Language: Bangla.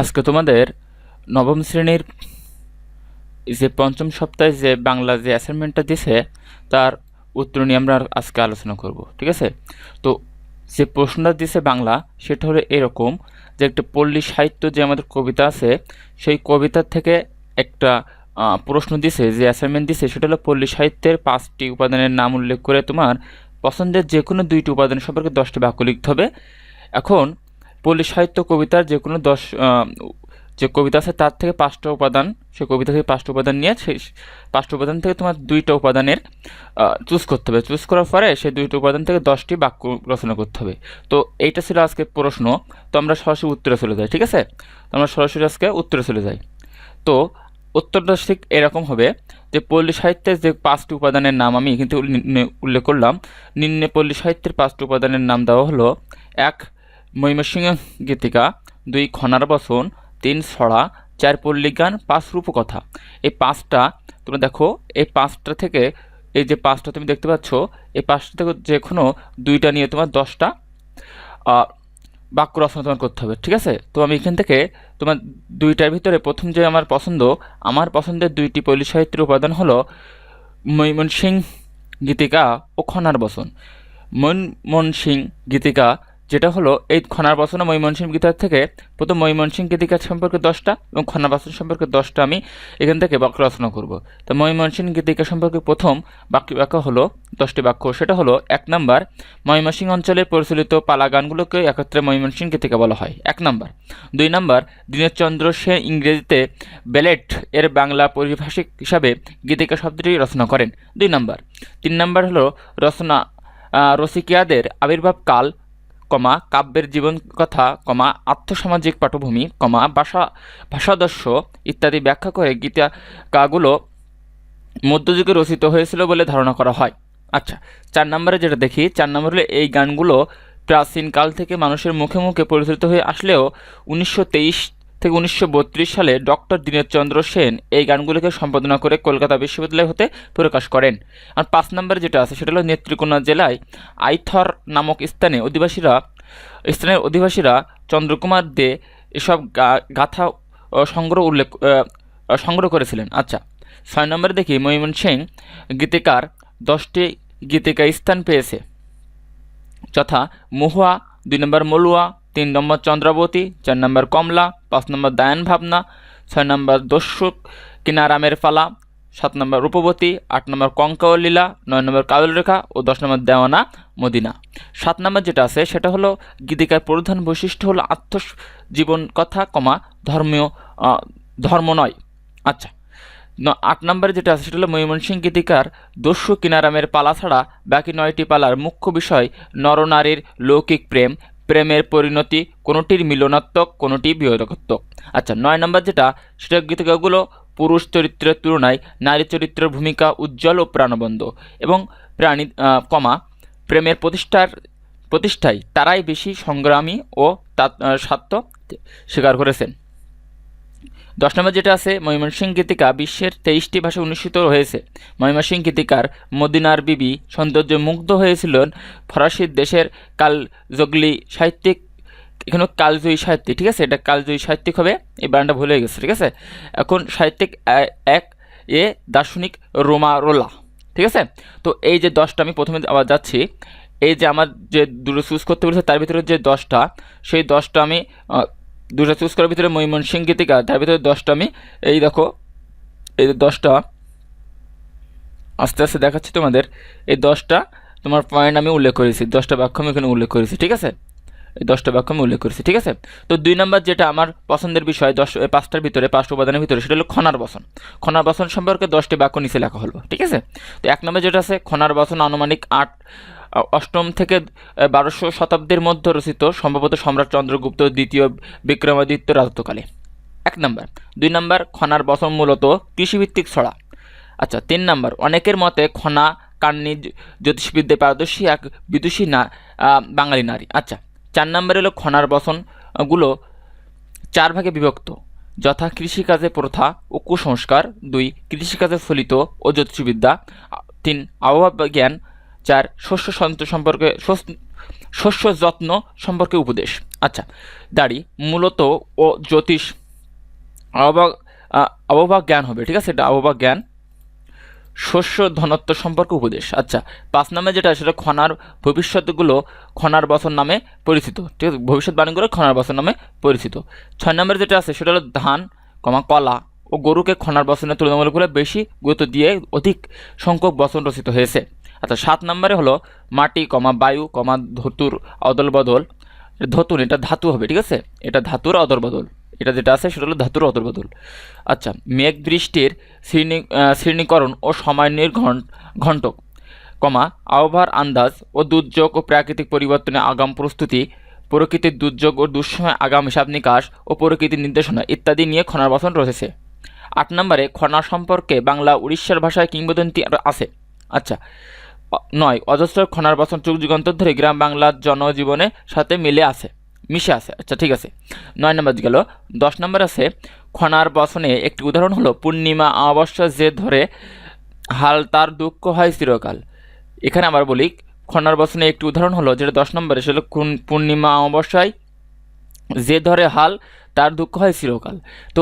আজকে তোমাদের নবম শ্রেণির যে পঞ্চম সপ্তাহে যে বাংলা যে অ্যাসাইনমেন্টটা দিছে, তার উত্তর নিয়ে আমরা আজকে আলোচনা করব, ঠিক আছে? তো যে প্রশ্নটা দিছে বাংলা, সেটা হলো এরকম যে একটা পল্লী সাহিত্য যে আমাদের কবিতা আছে, সেই কবিতার থেকে একটা প্রশ্ন দিছে, যে অ্যাসাইনমেন্ট দিছে, সেটা হলো পল্লী সাহিত্যের পাঁচটি উপাদানের নাম উল্লেখ করে তোমার পছন্দের যে কোনো দুইটি উপাদান সম্পর্কে দশটি বাক্য লিখতে হবে। এখন পল্লী সাহিত্য কবিতার যে কোনো দশ যে কবিতা আছে তার থেকে পাঁচটা উপাদান, সে কবিতা থেকে পাঁচটা উপাদান নিয়ে সেই পাঁচটা উপাদান থেকে তোমার দুইটা উপাদানের চুজ করতে হবে। চুজ করার পরে সেই দুইটা উপাদান থেকে দশটি বাক্য রচনা করতে হবে। তো এইটা ছিল আজকে প্রশ্ন। তো আমরা সরাসরি উত্তরে চলে যাই, ঠিক আছে? তো আমরা সরাসরি আজকে উত্তরে চলে যাই। তো উত্তরটা ঠিক এরকম হবে যে পল্লী সাহিত্যের যে পাঁচটি উপাদানের নাম আমি কিন্তু উল্লেখ করলাম। নিম্নে পল্লী সাহিত্যের পাঁচটি উপাদানের নাম দেওয়া হলো এক ময়মনসিংহ গীতিকা, দুই খনার বসন, তিন ছড়া চার পল্লী গান, পাঁচ রূপকথা। এই পাঁচটা তোমরা দেখো, এই পাঁচটা থেকে, এই যে পাঁচটা তুমি দেখতে পাচ্ছ, এই পাঁচটা থেকে যে কোনো দুইটা নিয়ে তোমার দশটা বাক্য রচনা তোমার করতে হবে, ঠিক আছে? তো আমি এখান থেকে তোমার দুইটার ভিতরে প্রথম যে আমার পছন্দ, আমার পছন্দের দুইটি পল্লী সাহিত্যের উপাদান হলো ময়মনসিং গীতিকা ও খনার বসন। ময়মনসিং গীতিকা যেটা হলো এই খনার বসন ও ময়মনসিং গীতার থেকে প্রথম ময়মনসিং গীতিকা সম্পর্কে দশটা এবং খনার বসন সম্পর্কে দশটা আমি এখান থেকে বাক্য রচনা করব। তো ময়মনসিং গীতিকা সম্পর্কে প্রথম বাক্য বাক্য হলো, দশটি বাক্য, সেটা হলো এক নাম্বার ময়মনসিং অঞ্চলে পরিচালিত পালা গানগুলোকে একত্রে ময়মনসিং গীতিকা বলা হয়। এক নাম্বার। দুই নাম্বার দীনেশচন্দ্র সেন ইংরেজিতে বেলেট এর বাংলা পরিভাষিক হিসাবে গীতিকা শব্দটি রচনা করেন। দুই নাম্বার। তিন নাম্বার হলো রচনা রসিকিয়াদের আবির্ভাব কাল কমা কাব্যের জীবন কথা, কমা আর্থসামাজিক পটভূমি কমা ভাষা, ভাষাদর্শ ইত্যাদি ব্যাখ্যা করে গীতা গীতিকাগুলো মধ্যযুগে রচিত হয়েছিল বলে ধারণা করা হয়। আচ্ছা চার নম্বরে যেটা দেখি, চার নম্বর এই গানগুলো প্রাচীনকাল থেকে মানুষের মুখে মুখে পরিচালিত হয়ে আসলেও উনিশশো তেইশ থেকে উনিশশো বত্রিশ সালে ডক্টর দীনেশচন্দ্র সেন এই গানগুলোকে সম্পাদনা করে কলকাতা বিশ্ববিদ্যালয় হতে প্রকাশ করেন। আর পাঁচ নম্বরে যেটা আছে সেটা হলো নেত্রকোনা জেলায় আইথর নামক স্থানে অধিবাসীরা, স্থানের অধিবাসীরা চন্দ্রকুমার দে এসব গাথা সংগ্রহ উল্লেখ সংগ্রহ করেছিলেন। আচ্ছা ছয় নম্বরে দেখি ময়মনসিং গীতিকার, দশটি গীতিকা স্থান পেয়েছে। যথা মহুয়া, দুই নম্বর মলুয়া তিন নম্বর চন্দ্রাবতী, চার নম্বর কমলা, পাঁচ নম্বর দায়ন ভাবনা, ছয় নম্বর দস্যুক, কিনারামের ফালা, সাত নম্বর রূপবতী, আট নম্বর কঙ্কাও লীলা নয় নম্বর কাজলরেখা ও দশ নম্বর দেওয়ানা মদিনা। সাত নম্বর যেটা আছে, সেটা হলো গীতিকার প্রধান বৈশিষ্ট্য হলো আত্মজীবন কথা, কমা, ধর্মীয় ধর্ম নয়। আচ্ছা আট নম্বরে যেটা আছে, সেটা হলো ময়মনসিংহ গীতিকার দস্যু কিনারামের পালা ছাড়া বাকি নয়টি পালার মুখ্য বিষয় নরনারীর লৌকিক প্রেম প্রেমের পরিণতি, কোনোটির মিলনাত্মক, কোনোটি বিয়োগাত্মক আচ্ছা নয় নম্বর যেটা, সেটা গীতিকাগুলো পুরুষ চরিত্রের তুলনায় নারী চরিত্রের ভূমিকা উজ্জ্বল ও প্রাণবন্ধ এবং প্রাণী কমা, প্রেমের প্রতিষ্ঠার, প্রতিষ্ঠায় তারাই বেশি সংগ্রামী ও তা- স্বার্থ স্বীকার করেছেন। দশ নম্বর যেটা আছে, ময়মনসিংহ গীতিকা বিশ্বের তেইশটি ভাষায় অনুষ্ঠিত হয়েছে। ময়মনসিংহ গীতিকার মদিনার বিবি সৌন্দর্য মুগ্ধ হয়েছিলেন ফরাসি দেশের কালজগলি সাহিত্যিক, এখানে কালজয়ী সাহিত্যিক, ঠিক আছে? এটা কালজয়ী সাহিত্যিক হবে, এই বানানটা ভুলে গেছে, ঠিক আছে? এখন সাহিত্যিক এক এ দার্শনিক রোমা রোলা ঠিক আছে? তো এই যে দশটা, আমি প্রথমে আবার যাচ্ছি, এই যে আমার যে দুটো চুজ করতে বলেছে, তার ভিতরে যে দশটা, সেই দশটা আমি দুটো চুজ করার ভিতরে ময়মনসিংহ গীতিকা, তার ভিতরে দশটা আমি, এই দেখো, এই দশটা, আস্তে আস্তে দেখাচ্ছি তোমাদের, এই দশটা তোমার পয়েন্ট আমি উল্লেখ করেছি, দশটা বাক্য আমি এখানে উল্লেখ করেছি, ঠিক আছে? এই দশটা বাক্য আমি উল্লেখ করেছি, ঠিক আছে? তো দুই নম্বর যেটা আমার পছন্দের বিষয়, দশ পাঁচটার ভিতরে, পাঁচটা উপাদানের ভিতরে, সেটা হলো খনার বসন খনার বসন সম্পর্কে দশটি বাক্য নিচে লেখা হলো, ঠিক আছে? তো এক নম্বর যেটা আছে, খনার বসন আনুমানিক আট অষ্টম থেকে বারোশো শতাব্দীর মধ্যে রচিত সম্ভবত সম্রাট চন্দ্রগুপ্ত দ্বিতীয় বিক্রমাদিত্য রাজত্বকালে। এক নম্বর। দুই নম্বর, খনার বসন মূলত কৃষিভিত্তিক ছড়া। আচ্ছা তিন নম্বর। অনেকের মতে খনা, কান্নি জ- জ্যোতিষবিদ্যায় পারদর্শী এক বিদুষী না বাঙালি নারী। আচ্ছা চার নম্বর হলো খনার বসনগুলো চার ভাগে বিভক্ত। যথা কৃষিকাজে প্রথা ও কুসংস্কার, দুই কৃষিকাজে ফলিত ও জ্যোতিষবিদ্যা তিন আবহাওয়া জ্ঞান চার, শস্য সন্ত সম্পর্কে, শস্য যত্ন সম্পর্কে উপদেশ। আচ্ছা দাড়ি মূলত ও জ্যোতিষ অবাক অববাক জ্ঞান হবে, ঠিক আছে? এটা অববাক জ্ঞান। শস্য ধনত্ব সম্পর্কে উপদেশ। আচ্ছা পাঁচ নামে যেটা সেটা খনার ভবিষ্যৎগুলো খনার বছর নামে পরিচিত, ঠিক আছে? ভবিষ্যৎবাণীগুলো খনার বছর নামে পরিচিত। ছয় নম্বরে যেটা আছে সেটা হলো ধান, কমা কলা ও গরুকে খনার বচনের তুলনামূলকভাবে বেশি গুরুত্ব দিয়ে অধিক সংখ্যক বচন রচিত হয়েছে। আচ্ছা সাত নম্বরে হলো মাটি, কমা বায়ু, কমা ধতুর অদল বদল। ধতুর, এটা ধাতু হবে, ঠিক আছে? এটা ধাতুর অদল বদল। এটা যেটা আছে, সেটা হলো ধাতুর অদল বদল। আচ্ছা মেঘ বৃষ্টির শ্রেণি শ্রেণীকরণ ও সময় নির্ঘণ্ট, ঘণ্টক, কমা আবহাওয়ার আন্দাজ ও দুর্যোগ ও প্রাকৃতিক পরিবর্তনে আগাম প্রস্তুতি, প্রকৃতির দুর্যোগ ও দুঃসময় আগাম হিসাব নিকাশ ও প্রকৃতির নির্দেশনা ইত্যাদি নিয়ে খনার রয়েছে। আট নম্বরে খনা সম্পর্কে বাংলা উড়িষ্যার ভাষায় কিংবদন্তি আছে। আচ্ছা নয়, অজস্র খনার বচন যুগ যুগান্তর ধরে গ্রাম বাংলার জনজীবনের সাথে মিলে আছে, মিশে আছে। আচ্ছা ঠিক আছে। নয় নম্বর গেল, দশ নম্বর আছে খনার বচনে একটি উদাহরণ হলো, পূর্ণিমা অমাবস্যা যে ধরে হাল তার দুঃখ হয় চিরকাল। এখানে আবার বলি খনার বচনে একটি উদাহরণ হলো, যেটা দশ নম্বরে, সেটা পূর্ণিমা অমাবস্যায় যে ধরে হাল তার দুঃখ হয় চিরকাল। তো